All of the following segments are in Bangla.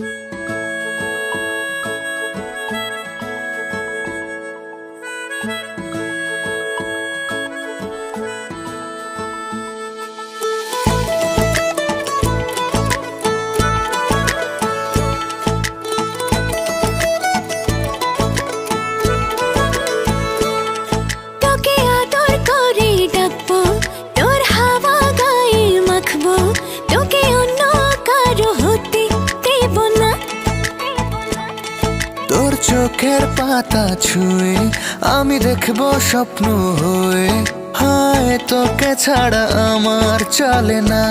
তোকে চোখের পাতা ছুঁয়ে আমি দেখব স্বপ্ন হয়ে। হায় তোকে ছাড়া আমার চলে না।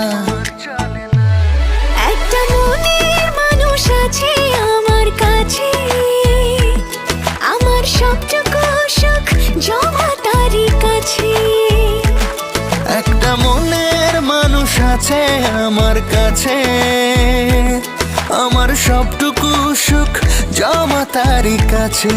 একটা মনের মানুষ আছে আমার কাছে। আমার সবটুকু সুখ জমা তারই কাছে। একটা মনের মানুষ আছে আমার কাছে। আমার জমা তারই কাছে।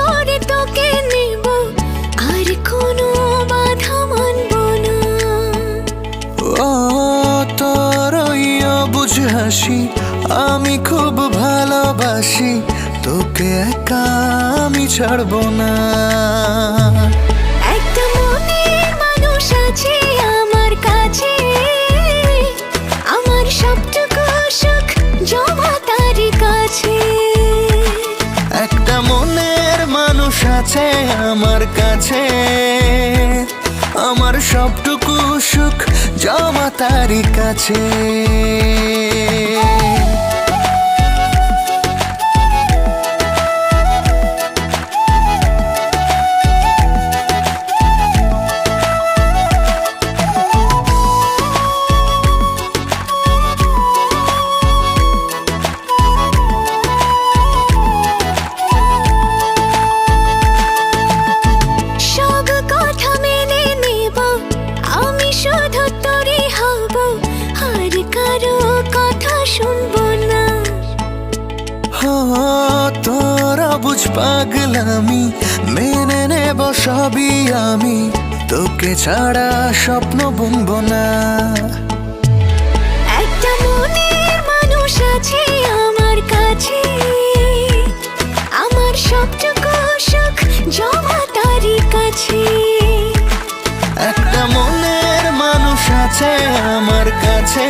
করে তোকে নেব, আর কোনো বাধা মানব না। ও তোর বুঝ হাসি, আমি খুব ভালোবাসি, তোকে একা আমি ছাড়বো না। আছে আমার কাছে। আমার সবটুকু সুখ জমা তারি কাছে। কারও কথা শুনব না। হো তোর বুঝ পাগলামি মেনে নেব সবই আমি। তোকে ছাড়া স্বপ্ন বুনবো না। একটা মনের মানুষ আছে আমার কাছে। আমার সবটুকু সুখ জমা তারই কাছে। একটা মনের মানুষ আছে আমার কাছে।